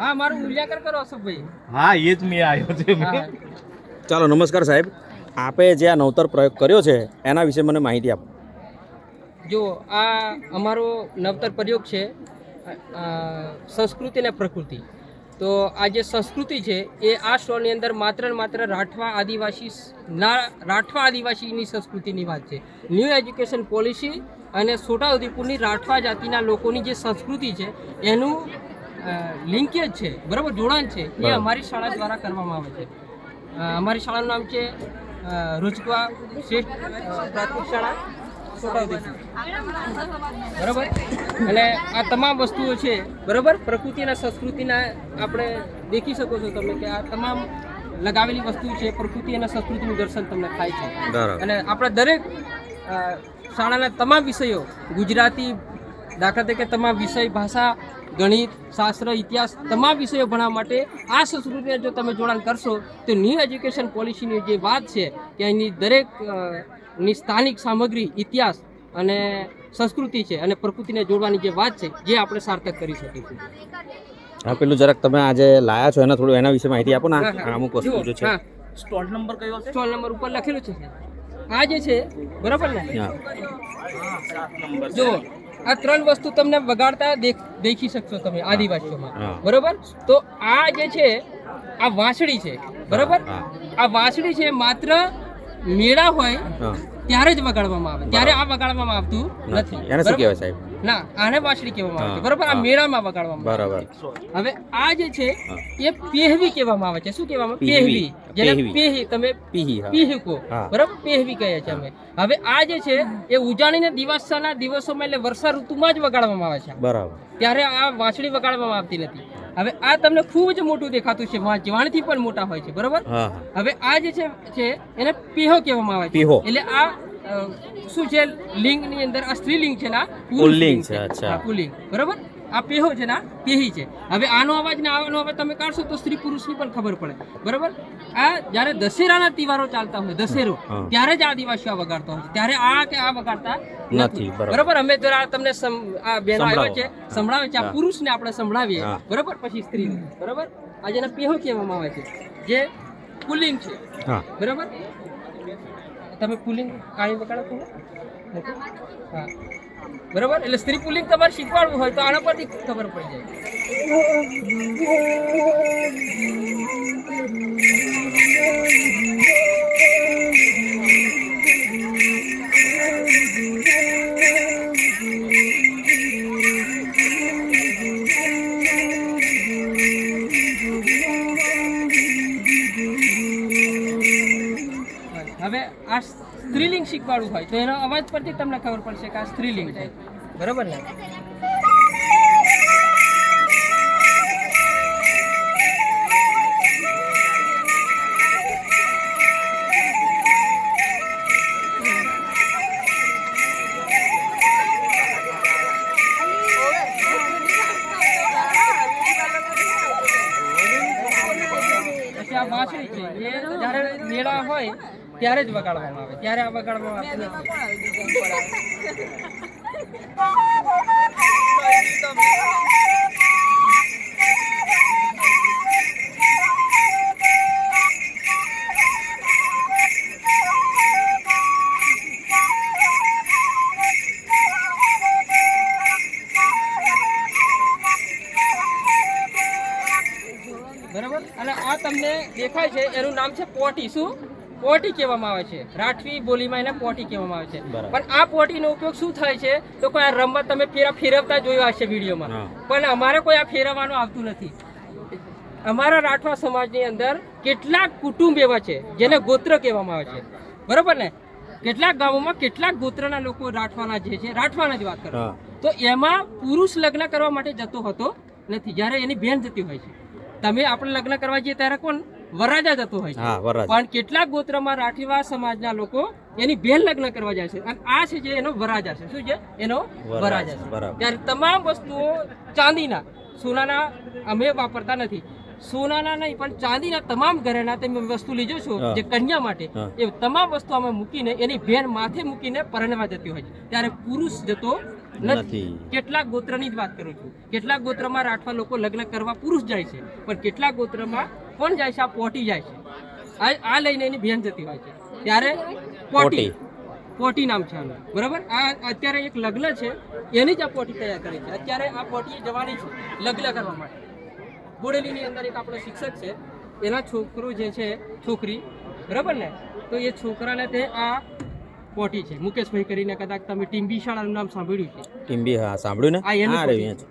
હા મારું મૂલ્યાંકન કરો અશોકભાઈ. હા એ જ મેં આવ્યો છે. ચાલો નમસ્કાર સાહેબ. આપે જે આ નવતર પ્રયોગ કર્યો છે એના વિશે મને માહિતી આપો. જો આ અમારો નવતર પ્રયોગ છે સંસ્કૃતિ અને પ્રકૃતિ. તો આ જે સંસ્કૃતિ છે એ આ સ્ટોલની અંદર માત્ર ને માત્ર રાઠવા આદિવાસી ના રાઠવા આદિવાસીની સંસ્કૃતિની વાત છે. ન્યૂ એજ્યુકેશન પોલિસી અને છોટાઉદેપુરની રાઠવા જાતિના લોકોની જે સંસ્કૃતિ છે એનું લિંકેજ છે બરાબર? જોડાણ છે એ અમારી શાળા દ્વારા કરવામાં આવે છે. અમારી શાળાનું નામ છે રોજકવા શ્રેષ્ઠ પ્રાથમિક શાળા બરાબર? અને આ તમામ વસ્તુઓ છે બરાબર? પ્રકૃતિ અને સંસ્કૃતિના આપણે દેખી શકો છો તમે કે આ તમામ લગાવેલી વસ્તુ છે પ્રકૃતિ અને સંસ્કૃતિનું દર્શન તમને થાય છે. અને આપણા દરેક શાળાના તમામ વિષયો ગુજરાતી દાખલા તરીકે તમામ વિષય ભાષા ગણિત શાસ્ત્ર ઇતિહાસ તમામ વિષયો ભણવા માટે આ સંસ્કૃતિને જો તમે જોડાણ કરશો તો ન્યૂ એજ્યુકેશન પોલિસીની જે વાત છે કે એની દરેકની સ્થાનિક સામગ્રી ઇતિહાસ અને સંસ્કૃતિ છે અને પ્રકૃતિને જોડવાની જે વાત છે જે આપણે સાર્થક કરી શકીશું. હા પેલું જરાક તમે આજે લાયા છો એના થોડું એના વિશે માહિતી આપો ને. હા, હા. આ અમુક વસ્તુ જો છે. સ્ટોલ નંબર કયો છે? સ્ટોલ નંબર ઉપર લખેલું છે. આ જે છે બરાબર ને? જો આ ત્રણ વસ્તુ તમને વગાડતા દેખી શકશો તમે આદિવાસીઓમાં. બરોબર? તો આ જે છે આ વાંસળી છે. બરોબર? આ વાંસળી છે માત્ર મેળા હોય ત્યારે જ વગાડવામાં આવે. ત્યારે આ વગાડવામાં આવતું નથી. એને શું કહેવાય સાહેબ? ના આને વાંસળી કહેવામાં આવે છે. બરોબર? આ. મેળામાં વગાડવામાં આવે બરાબર. છે. હવે આ જે છે એ પેહવી કહેવામાં આવે છે. શું કહેવામાં પેહવી. જેને પેહી તમે પીહી હા. પીહકો બરાબર? પેહવી કહે છે અમે. હવે આ જે છે એ ઉજાણીને દિવસના દિવસોમાં એટલે વર્ષા ઋતુમાં જ વગાડવામાં આવે છે. બરાબર. ત્યારે આ વાંસળી વગાડવામાં આવતી નથી. હવે આ તમને ખૂબ જ મોટું દેખાતું છે. વાં- પણ મોટા હોય છે. બરાબર? હવે આ જે છે એને પીહો કહેવામાં આવે છે. એટલે આ શું છે લિંગની અંદર આ સ્ત્રીલિંગ છે ના પુલ્લિંગ છે, અચ્છા. પુલ્લિંગ. બરાબર? આ પેહો છે ના પેહી છે. હવે આનો અવાજ ને આનો અવાજ તમે કાઢશો તો સ્ત્રી પુરુષની પણ ખબર પડે. બરાબર? આ જ્યારે દશેરાના તહેવારો ચાલતા હોય દશેરો ત્યારે જ આદિવાસીઓ વગાડતા હોય ત્યારે આ કે આ વગાડતા નથી, બરાબર. અમે જરા તમને આ બેનો આવ્યો છે સંભળાવે છે આ. પુરુષને આપણે સંભળાવીએ. બરાબર? પછી સ્ત્રી. બરાબર? આ જેને પેહો કહેવામાં આવે છે જે પુલિંગ છે. બરાબર? તમે પુલિંગ કાળી બગાડો છો? હા. બરાબર? એટલે સ્ત્રી પુલિંગ તમારે શીખવાડવું હોય તો આના પરથી ખબર પડી જાય. હવે આ સ્ત્રીલિંગ શીખવાડવું હોય, તો એનો અવાજ પરથી તમને ખબર પડશે કે આ સ્ત્રીલિંગ છે. બરાબર ને? હોય ત્યારે જ વગાડવામાં આવે. ત્યારે આ વગાડવામાં આવે. બરાબર? અને આ તમને દેખાય છે, એનું નામ છે પોટી. શું? પોટી કહેવામાં આવે છે. રાઠવી બોલીમાં એને પોટી કહેવામાં આવે છે. પણ આ પોટીનો ઉપયોગ શું થાય છે? તો કોઈ આ રમત તમે ફેરા ફેરવતા જોયું હશે વિડીયોમાં. પણ અમારે કોઈ આ ફેરવવાનું આવતું નથી. અમારા રાઠવા સમાજની અંદર કેટલાક કુટુંબ એવા છે જેને ગોત્ર કહેવામાં આવે છે. બરાબર ને? કેટલાક ગામોમાં કેટલાક ગોત્રના લોકો રાઠવાના જે છે રાઠવાના જ વાત કરો. તો એમાં પુરુષ લગ્ન કરવા માટે જતો હતો નથી. જ્યારે એની બેન જતી હોય છે. તમે આપણે લગ્ન કરવા જઈએ ત્યારે કોણ? વરરાજા જતો હોય છે. પણ કેટલાક ગોત્રમાં રાઠીવા સમાજના લોકો એની બેન લગ્ન કરવા જાય છે. અને આ છે જે એનો વરરાજા છે. શું છે? એનો વરરાજા, છે ત્યારે તમામ વસ્તુઓ ચાંદીના સોનાના અમે વાપરતા નથી. સોનાના નહીં પણ ચાંદીના તમામ ઘરેના તમે વસ્તુ લીજો છો જે કન્યા માટે એ તમામ વસ્તુ અમે મૂકીને એની બેન માથે મૂકીને પરણવા જતી હોય છે. ત્યારે પુરુષ જતો નથી. કેટલાક ગોત્રની જ વાત કરું છું. કેટલાક ગોત્રમાં રાઠવા લોકો લગ્ન કરવા પુરુષ જાય છે પણ કેટલાક ગોત્રમાં કોણ જાય છે આ પોટી જાય છે. આ લઈને એની બહેન જતી હોય છે. ત્યારે પોટી. પોટી. પોટી નામ છે આનું. બરાબર? આ અત્યારે એક લગ્ન છે એની જ આ પોટી તૈયાર કરી છે. અત્યારે આ પોટી જવાની છે લગ્ન કરવા માટે. બોડેલીની અંદર એક આપણો શિક્ષક છે એના છોકરો જે છે છોકરી. બરાબર ને? તો એ છોકરાને તે આ પોટી છે? મુકેશભાઈ કરીને કદાચ તમે ટીમ્બી શાળાનું નામ સાંભળ્યું છે. ટીમ્બી હા સાંભળ્યું ને? આ એનું હા રહ્યું છે.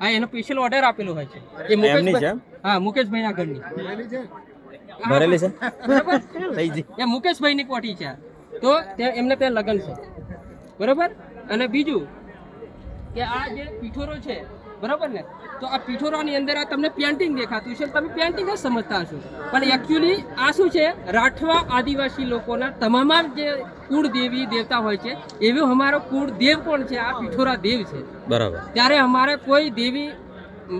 આ એનો સ્પેશિયલ ઓર્ડર આપેલો હોય છે. એ એમની છે? મુકેશભાઈ? હા મુકેશભાઈના ઘરની. ભરેલી છે? બરાબર. લઈ જી. એ મુકેશભાઈની પોટી છે. આ. તો ત્યાં એમને ત્યાં લગ્ન છે. બરોબર? અને બીજું કે આ જે પીઠોરો છે બરાબર ને? તો આ પીઠોરાની અંદર આ તમને પેન્ટિંગ દેખાતું છે તમે પેન્ટિંગ જ સમજતા હશો. પણ એકચ્યુઅલી આ શું છે? રાઠવા આદિવાસી લોકોના તમામ જે કુળ દેવી દેવતા હોય છે એવો અમારો કુળ દેવ કોણ છે આ પીઠોરા દેવ છે. બરાબર. ત્યારે અમારે કોઈ દેવી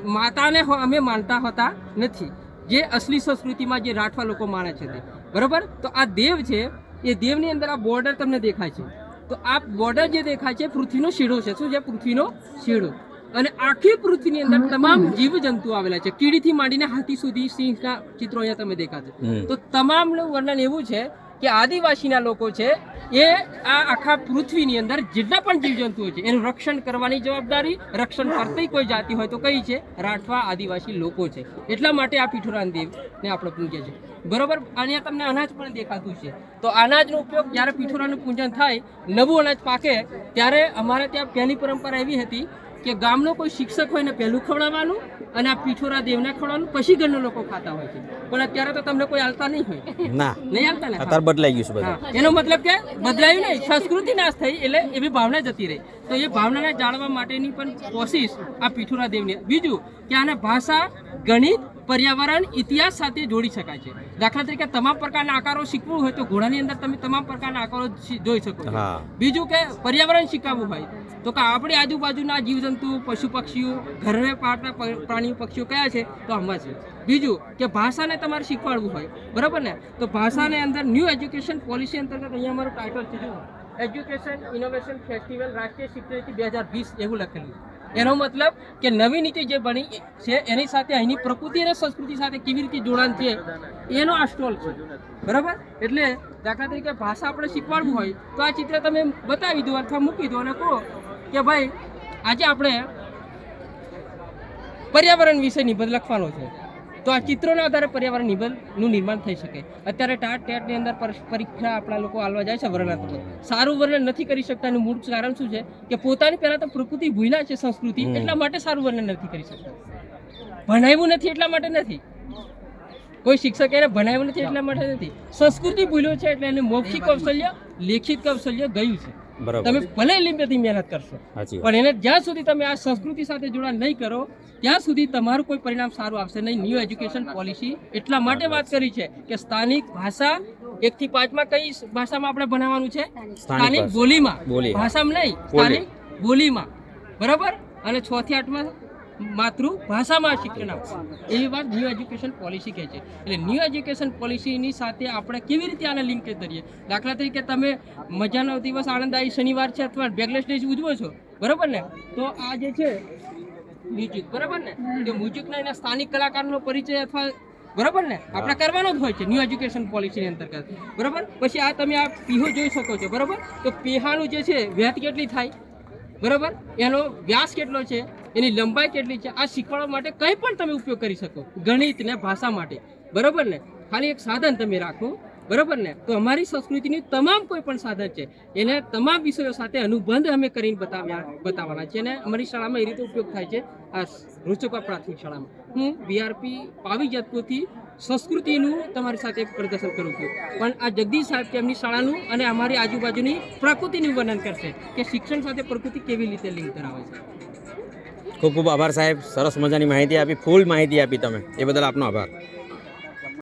માતાને અમે માનતા હોતા નથી. જે અસલી સંસ્કૃતિમાં જે રાઠવા લોકો માને છે તે. બરાબર? તો આ દેવ છે એ દેવની અંદર આ બોર્ડર તમને દેખાય છે. તો આ બોર્ડર જે દેખાય છે પૃથ્વીનો શેડો છે. શું છે? પૃથ્વીનો શેડો અને આખી પૃથ્વીની અંદર તમામ જીવજંતુ આવેલા છે. કીડીથી માંડીને હાથી સુધી સિંહના ચિત્રો અહીંયા તમે દેખાશે તો તમામનું વર્ણન એવું છે કે આદિવાસીના લોકો છે એ આ આખા પૃથ્વીની અંદર જેટલા પણ જીવજંતુઓ છે એનું રક્ષણ કરવાની જવાબદારી રક્ષણ કરતી કોઈ જાતિ હોય તો કઈ છે? રાઠવા આદિવાસી લોકો છે. એટલા માટે આ પીઠોરાન દેવને આપણે પૂજે છે. બરોબર? અહીંયા તમને અનાજ પણ દેખાતું છે. તો અનાજનો ઉપયોગ જ્યારે પીઠોરાનું પૂજન થાય નવું અનાજ પાકે ત્યારે અમારે ત્યાં પહેલી પરંપરા એવી હતી કે ગામનો કોઈ શિક્ષક હોય ને પહેલું ખવડાવવાનું અને આ પીઠોરા દેવને ખવડાવવાનું. પછી ઘરના લોકો ખાતા હોય છે. પણ અત્યારે તો તમને કોઈ હાલતા નહીં હોય. ના. નહીં હાલતા ને? અત્યારે બદલાઈ ગયું છે બધું. એનો મતલબ કે બદલાયું નહીં. સંસ્કૃતિ નાશ થઈ એટલે એવી ભાવના જતી રહી. તો એ ભાવનાને જાળવા માટેની પણ કોશિશ આ પીઠોરા દેવની. બીજું કે આને ભાષા ગણિત પર્યાવરણ ઇતિહાસ સાથે જોડી શકાય છે. દાખલા તરીકે તમામ પ્રકારના આકારો શીખવું હોય તો ઘોડાની અંદર તમે તમામ પ્રકારના આકારો જોઈ શકો છો. બીજું કે પર્યાવરણ શીખવવું હોય તો કે આપણી આજુબાજુના જીવજંતુ પશુ પક્ષીઓ ઘરે પાળતા પ્રાણી પ્રાણીઓ પક્ષીઓ કયા છે તો આમાં છે. બીજું કે ભાષાને તમારે શીખવાડવું હોય બરાબર ને? તો ભાષાને અંદર ન્યૂ એજ્યુકેશન પોલિસી અંતર્ગત અહીંયા અમારું ટાઇટલ છે એજ્યુકેશન ઇનોવેશન ફેસ્ટિવલ રાષ્ટ્રીય નીતિ બે હજાર વીસ એવું લખેલું છે. એનો મતલબ કે નવી નીતિ જે બની છે, એની સાથે અહીંની પ્રકૃતિ અને સંસ્કૃતિ સાથે કેવી રીતે જોડાણ છે, એનો આ સ્ટોલ છે. બરાબર? એટલે દાખલા તરીકે ભાષા આપણે શીખવાડવું હોય, તો આ ચિત્ર તમે બતાવી દો, અથવા મૂકી દો અને કહો કે ભાઈ, આજે આપણે પર્યાવરણ વિશે નિબંધ લખવાનો છે. તો આ ચિત્રોના આધારે પર્યાવરણ નિબંધનું નિર્માણ થઈ શકે. અત્યારે ટાટ ટેટની અંદર પરીક્ષા આપણા લોકો આલવા જાય છે વર્ણનાત્મક. સારું વર્ણન નથી કરી શકતા એનું મૂળ કારણ શું છે? કે પોતાની પહેલા તો પ્રકૃતિ ભૂલ્યા છે સંસ્કૃતિ એટલા માટે સારું વર્ણન નથી કરી શકતા. ભણાવ્યું નથી એટલા માટે નથી. કોઈ શિક્ષક એને ભણાવ્યું નથી એટલા માટે નથી. સંસ્કૃતિ ભૂલ્યો છે એટલે એને મૌખિક કૌશલ્ય લેખિત કૌશલ્ય ગયું છે. તમે ભલે લીંબેથી મહેનત કરશો પણ એને જ્યાં સુધી તમે આ સંસ્કૃતિ સાથે જોડાણ નહીં કરો ત્યાં સુધી તમારું કોઈ પરિણામ સારું આવશે નહીં. ન્યૂ એજ્યુકેશન પોલિસી એટલા માટે વાત. કરી છે કે સ્થાનિક ભાષા એક થી પાંચમાં કઈ ભાષામાં આપણે ભણાવવાનું છે? સ્થાનિક બોલીમાં. બોલી. ભાષામાં નહીં સ્થાનિક બોલીમાં. બરાબર? અને છ થી આઠમાં માતૃભાષામાં શિક્ષણ આપવું. એવી વાત ન્યૂ એજ્યુકેશન પોલિસી કહે છે. એટલે ન્યૂ એજ્યુકેશન પોલિસીની સાથે આપણે કેવી રીતે આને લિંક કરીએ? દાખલા તરીકે તમે મજાનો દિવસ આનંદદાયી શનિવાર છે અથવા બેગલેસ ડે ઉજવો છો, બરાબર ને? તો આ જે છે, મ્યુઝિક, બરાબર ને? કે મ્યુઝિકના એના સ્થાનિક કલાકારનો પરિચય અથવા, બરાબર ને? આપણે કરવાનો જ હોય છે ન્યૂ એજ્યુકેશન પોલિસીની અંતર્ગત, બરાબર? પછી આ તમે આ પીહો જોઈ શકો છો, બરાબર? તો પીહાનું જે છે વ્યાત કેટલી થાય? બરાબર? એનો વ્યાસ કેટલો છે? એની લંબાઈ કેટલી છે? આ શીખવાડવા માટે કંઈ પણ તમે ઉપયોગ કરી શકો. ગણિત ને ભાષા માટે. બરાબર ને? ખાલી એક સાધન તમે રાખો. બરાબર ને? તો અમારી સંસ્કૃતિની તમામ કોઈ પણ સાધન છે, એને તમામ વિષયો સાથે અનુબંધ અમે કરીને બતાવ્યા, બતાવવાના છે અને અમારી શાળામાં એ રીતે ઉપયોગ થાય છે. આ રૂચકા પ્રાથમિક શાળામાં. હું બીઆરપી પાવી જતપુરથી સંસ્કૃતિનું તમારી સાથે પ્રદર્શન કરું છું. પણ આ જગદીશ સાહેબ એમની શાળાનું અને અમારી આજુબાજુની પ્રકૃતિનું વર્ણન કરશે કે શિક્ષણ સાથે પ્રકૃતિ કેવી રીતે લિંક ધરાવે છે. ખૂબ ખૂબ આભાર સાહેબ. સરસ મજાની માહિતી આપી. ફૂલ માહિતી આપી તમે. એ બદલ આપનો આભાર.